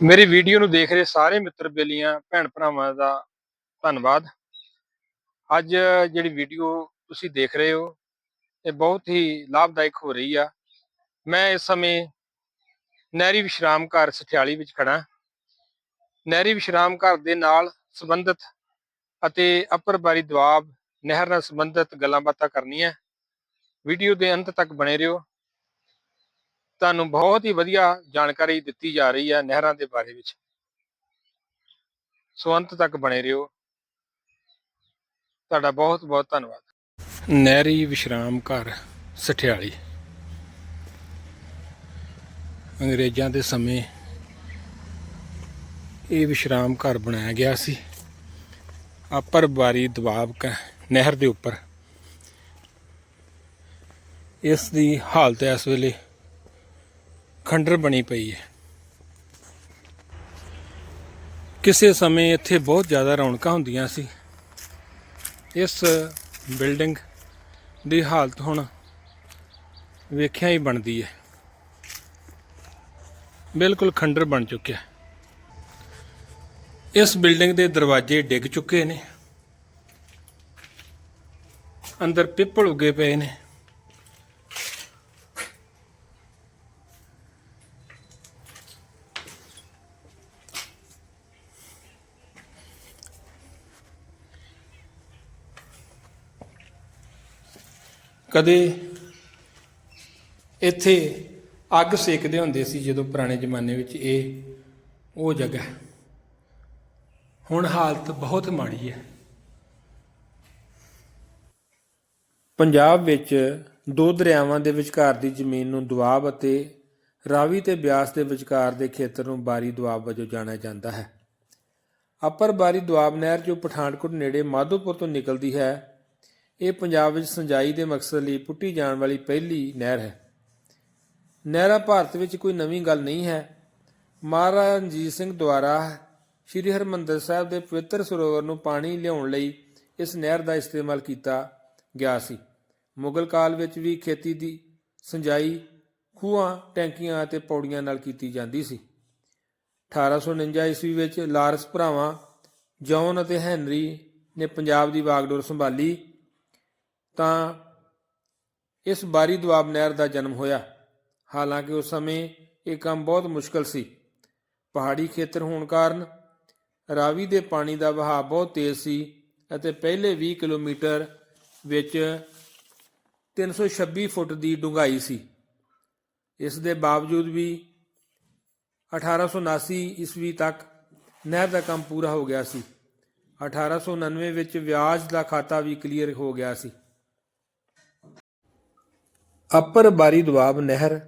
ਮੇਰੀ ਵੀਡੀਓ ਨੂੰ ਦੇਖ ਰਹੇ ਸਾਰੇ ਮਿੱਤਰ ਬੇਲੀਆਂ, ਭੈਣ ਭਰਾਵਾਂ ਦਾ ਧੰਨਵਾਦ। ਅੱਜ ਜਿਹੜੀ ਵੀਡੀਓ ਤੁਸੀਂ ਦੇਖ ਰਹੇ ਹੋ, ਇਹ ਬਹੁਤ ਹੀ ਲਾਭਦਾਇਕ ਹੋ ਰਹੀ ਆ। ਮੈਂ ਇਸ ਸਮੇਂ ਨਹਿਰੀ ਵਿਸ਼ਰਾਮ ਘਰ ਸਠਿਆਲੀ ਵਿੱਚ ਖੜਾ ਨਹਿਰੀ ਵਿਸ਼ਰਾਮ ਘਰ ਦੇ ਨਾਲ ਸੰਬੰਧਿਤ ਅਤੇ ਅੱਪਰ ਬਾਰੀ ਦਵਾਬ ਨਹਿਰ ਨਾਲ ਸੰਬੰਧਿਤ ਗੱਲਾਂ ਬਾਤਾਂ ਕਰਨੀਆਂ। ਵੀਡੀਓ ਦੇ ਅੰਤ ਤੱਕ ਬਣੇ ਰਹੋ। ਤੁਹਾਨੂੰ ਬਹੁਤ ਹੀ ਵਧੀਆ ਜਾਣਕਾਰੀ ਦਿੱਤੀ ਜਾ ਰਹੀ ਹੈ ਨਹਿਰਾਂ ਦੇ ਬਾਰੇ ਵਿੱਚ। ਸੋ ਅੰਤ ਤੱਕ ਬਣੇ ਰਹੋ। ਤੁਹਾਡਾ ਬਹੁਤ ਬਹੁਤ ਧੰਨਵਾਦ। ਨਹਿਰੀ ਵਿਸ਼ਰਾਮ ਘਰ, ਸਠਿਆਲੀ। ਅੰਗਰੇਜ਼ਾਂ ਦੇ ਸਮੇਂ ਇਹ ਵਿਸ਼ਰਾਮ ਘਰ ਬਣਾਇਆ ਗਿਆ ਸੀ। ਆਪਰ ਬਾਰੀ ਦਬਾਬ ਕ ਨਹਿਰ ਦੇ ਉੱਪਰ। ਇਸ ਦੀ ਹਾਲਤ ਇਸ ਵੇਲੇ ਖੰਡਰ ਬਣੀ ਪਈ ਹੈ। ਕਿਸੇ ਸਮੇਂ ਇੱਥੇ ਬਹੁਤ ਜ਼ਿਆਦਾ ਰੌਣਕਾਂ ਹੁੰਦੀਆਂ ਸੀ। ਇਸ ਬਿਲਡਿੰਗ ਦੀ ਹਾਲਤ ਹੁਣ ਵੇਖਿਆ ਹੀ ਬਣਦੀ ਹੈ। ਬਿਲਕੁਲ ਖੰਡਰ ਬਣ ਚੁੱਕਿਆ ਇਸ ਬਿਲਡਿੰਗ ਦੇ ਦਰਵਾਜ਼ੇ ਡਿੱਗ ਚੁੱਕੇ ਨੇ। ਅੰਦਰ ਪਿੱਪਲ ਉੱਗੇ ਪਏ ਨੇ। ਕਦੇ ਇੱਥੇ ਅੱਗ ਸੇਕਦੇ ਹੁੰਦੇ ਸੀ ਜਦੋਂ ਪੁਰਾਣੇ ਜ਼ਮਾਨੇ ਵਿੱਚ ਇਹ, ਉਹ ਜਗ੍ਹਾ ਹੈ। ਹੁਣ ਹਾਲਤ ਬਹੁਤ ਮਾੜੀ ਹੈ ਪੰਜਾਬ ਵਿੱਚ ਦੋ ਦਰਿਆਵਾਂ ਦੇ ਵਿਚਕਾਰ ਦੀ ਜ਼ਮੀਨ ਨੂੰ ਦੁਆਬ ਅਤੇ ਰਾਵੀ ਤੇ ਬਿਆਸ ਦੇ ਵਿਚਕਾਰ ਦੇ ਖੇਤਰ ਨੂੰ ਬਾਰੀ ਦੁਆਬ ਵਜੋਂ ਜਾਣਿਆ ਜਾਂਦਾ ਹੈ ਅਪਰ ਬਾਰੀ ਦੁਆਬ ਨਹਿਰ ਜੋ ਪਠਾਨਕੋਟ ਨੇੜੇ ਮਾਧੋਪੁਰ ਤੋਂ ਨਿਕਲਦੀ ਹੈ ਇਹ ਪੰਜਾਬ ਵਿੱਚ ਸਿੰਜਾਈ ਦੇ ਮਕਸਦ ਲਈ ਪੁੱਟੀ ਜਾਣ ਵਾਲੀ ਪਹਿਲੀ ਨਹਿਰ ਹੈ। ਨਹਿਰਾਂ ਭਾਰਤ ਵਿੱਚ ਕੋਈ ਨਵੀਂ ਗੱਲ ਨਹੀਂ ਹੈ। ਮਹਾਰਾਜਾ ਰਣਜੀਤ ਸਿੰਘ ਦੁਆਰਾ ਸ੍ਰੀ ਹਰਮੰਦਰ ਸਾਹਿਬ ਦੇ ਪਵਿੱਤਰ ਸਰੋਵਰ ਨੂੰ ਪਾਣੀ ਲਿਆਉਣ ਲਈ ਇਸ ਨਹਿਰ ਦਾ ਇਸਤੇਮਾਲ ਕੀਤਾ ਗਿਆ ਸੀ। ਮੁਗਲ ਕਾਲ ਵਿੱਚ ਵੀ ਖੇਤੀ ਦੀ ਸਿੰਜਾਈ ਖੂਹਾਂ, ਟੈਂਕੀਆਂ ਅਤੇ ਪੌੜੀਆਂ ਨਾਲ ਕੀਤੀ ਜਾਂਦੀ ਸੀ। 1849 ਈਸਵੀ ਵਿੱਚ ਲਾਰਸ ਭਰਾਵਾਂ ਜੌਨ ਅਤੇ ਹੈਨਰੀ ਨੇ ਪੰਜਾਬ ਦੀ ਵਾਗਡੋਰ ਸੰਭਾਲੀ। ਤਾਂ ਇਸ ਬਾਰੀ ਦੁਆਬ ਨਹਿਰ ਦਾ ਜਨਮ ਹੋਇਆ। ਹਾਲਾਂਕਿ ਉਸ ਸਮੇਂ ਇਹ ਕੰਮ ਬਹੁਤ ਮੁਸ਼ਕਲ ਸੀ। ਪਹਾੜੀ ਖੇਤਰ ਹੋਣ ਕਾਰਨ ਰਾਵੀ ਦੇ ਪਾਣੀ ਦਾ ਵਹਾਅ ਬਹੁਤ ਤੇਜ਼ ਸੀ ਅਤੇ ਪਹਿਲੇ 20 ਕਿਲੋਮੀਟਰ ਵਿੱਚ 326 ਫੁੱਟ ਦੀ ਡੂੰਘਾਈ ਸੀ। ਇਸ ਦੇ ਬਾਵਜੂਦ ਵੀ 1879 ਈਸਵੀ ਤੱਕ ਨਹਿਰ ਦਾ ਕੰਮ ਪੂਰਾ ਹੋ ਗਿਆ ਸੀ। 1899 ਵਿੱਚ ਵਿਆਜ ਦਾ ਖਾਤਾ ਵੀ ਕਲੀਅਰ ਹੋ ਗਿਆ ਸੀ। ਅਪਰ ਬਾਰੀ ਦੁਆਬ ਨਹਿਰ।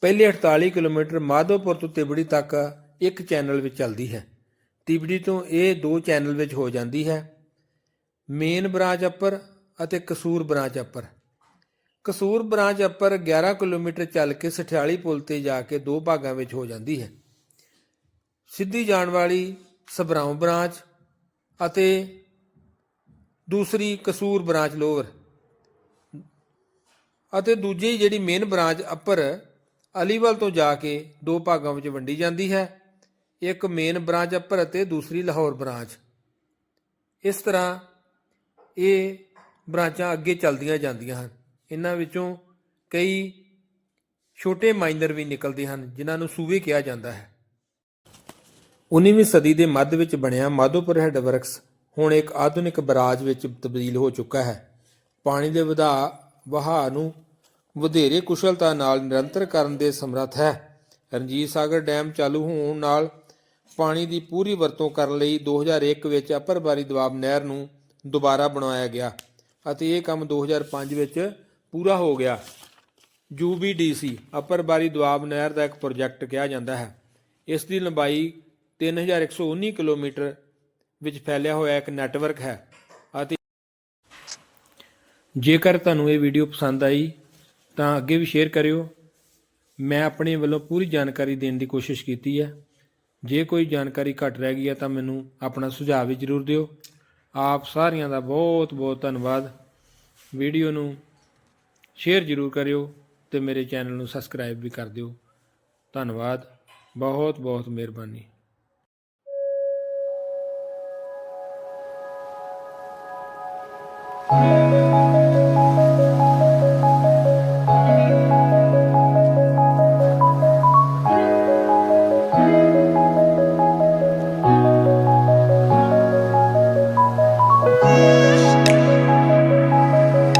ਪਹਿਲੇ 48 ਕਿਲੋਮੀਟਰ ਮਾਧੋਪੁਰ ਤੋਂ ਤਿਬੜੀ ਤੱਕ ਇੱਕ ਚੈਨਲ ਵਿੱਚ ਚੱਲਦੀ ਹੈ। ਤਿਬੜੀ ਤੋਂ ਇਹ ਦੋ ਚੈਨਲ ਵਿੱਚ ਹੋ ਜਾਂਦੀ ਹੈ। ਮੇਨ ਬ੍ਰਾਂਚ ਅਪਰ ਅਤੇ Kasur branch upper. Kasur branch upper 11 kilometre ਚੱਲ ਕੇ ਸਠਿਆਲੀ ਪੁਲ ਤੇ ਜਾ ਕੇ ਦੋ ਭਾਗਾਂ ਵਿੱਚ ਹੋ ਜਾਂਦੀ ਹੈ। ਸਿੱਧੀ ਜਾਣ ਵਾਲੀ ਸਬਰਾਉਂ ਬ੍ਰਾਂਚ ਅਤੇ ਦੂਸਰੀ ਕਸੂਰ ਬ੍ਰਾਂਚ ਲੋਅਰ। ਅਤੇ ਦੂਜੀ ਜਿਹੜੀ ਮੇਨ ਬ੍ਰਾਂਚ ਅਪਰ ਅਲੀਵਲ ਤੋਂ ਜਾ ਕੇ ਦੋ ਭਾਗਾਂ ਵਿੱਚ ਵੰਡੀ ਜਾਂਦੀ ਹੈ। ਇੱਕ ਮੇਨ ਬ੍ਰਾਂਚ ਅਪਰ ਅਤੇ ਦੂਸਰੀ ਲਾਹੌਰ ਬ੍ਰਾਂਚ ਇਸ ਤਰ੍ਹਾਂ ਇਹ ਬ੍ਰਾਂਚਾਂ ਅੱਗੇ ਚੱਲਦੀਆਂ ਜਾਂਦੀਆਂ ਹਨ। ਇਹਨਾਂ ਵਿੱਚੋਂ ਕਈ ਛੋਟੇ ਮਾਈਨਰ ਵੀ ਨਿਕਲਦੇ ਹਨ, ਜਿਨ੍ਹਾਂ ਨੂੰ ਸੂਬੇ ਕਿਹਾ ਜਾਂਦਾ ਹੈ। 19ਵੀਂ ਸਦੀ ਦੇ ਮੱਧ ਵਿੱਚ ਬਣਿਆ ਮਾਧੋਪੁਰ ਹੈੱਡ ਵਰਕਸ ਹੁਣ ਇੱਕ ਆਧੁਨਿਕ ਬਰਾਜ ਵਿੱਚ ਤਬਦੀਲ ਹੋ ਚੁੱਕਾ ਹੈ। ਪਾਣੀ ਦੇ ਵਧਾ ਵਹਾਅ ਨੂੰ ਵਧੇਰੇ ਕੁਸ਼ਲਤਾ ਨਾਲ ਨਿਰੰਤਰ ਕਰਨ ਦੇ ਸਮਰੱਥ ਹੈ। ਰਣਜੀਤ ਸਾਗਰ ਡੈਮ ਚਾਲੂ ਹੋਣ ਨਾਲ ਪਾਣੀ ਦੀ ਪੂਰੀ ਵਰਤੋਂ ਕਰਨ ਲਈ 2001 ਵਿੱਚ ਅਪਰ ਬਾਰੀ ਦਬਾਬ ਨਹਿਰ ਨੂੰ ਦੁਬਾਰਾ ਬਣਾਇਆ ਗਿਆ ਅਤੇ ਇਹ ਕੰਮ 2005 ਵਿੱਚ ਪੂਰਾ ਹੋ ਗਿਆ। UBDC ਅਪਰ ਬਾਰੀ ਦੁਆਬ ਨਹਿਰ ਦਾ ਇੱਕ ਪ੍ਰੋਜੈਕਟ ਕਿਹਾ ਜਾਂਦਾ ਹੈ। ਇਸ ਦੀ ਲੰਬਾਈ 3119 ਕਿਲੋਮੀਟਰ ਵਿੱਚ ਫੈਲਿਆ ਹੋਇਆ ਇੱਕ ਨੈਟਵਰਕ ਹੈ। ਜੇਕਰ ਤੁਹਾਨੂੰ ਇਹ ਵੀਡੀਓ ਪਸੰਦ ਆਈ, ਤਾਂ ਅੱਗੇ ਵੀ ਸ਼ੇਅਰ ਕਰਿਓ। ਮੈਂ ਆਪਣੇ ਵੱਲੋਂ ਪੂਰੀ ਜਾਣਕਾਰੀ ਦੇਣ ਦੀ ਕੋਸ਼ਿਸ਼ ਕੀਤੀ ਹੈ। ਜੇ ਕੋਈ ਜਾਣਕਾਰੀ ਘੱਟ ਰਹਿ ਗਈ ਹੈ, ਤਾਂ ਮੈਨੂੰ ਆਪਣਾ ਸੁਝਾਅ ਵੀ ਜ਼ਰੂਰ ਦਿਓ। ਆਪ ਸਾਰਿਆਂ ਦਾ ਬਹੁਤ ਬਹੁਤ ਧੰਨਵਾਦ। ਵੀਡੀਓ ਨੂੰ ਸ਼ੇਅਰ ਜ਼ਰੂਰ ਕਰਿਓ ਤੇ ਮੇਰੇ ਚੈਨਲ ਨੂੰ ਸਬਸਕ੍ਰਾਈਬ ਵੀ ਕਰ ਦਿਓ। ਧੰਨਵਾਦ। ਬਹੁਤ ਬਹੁਤ ਮਿਹਰਬਾਨੀ।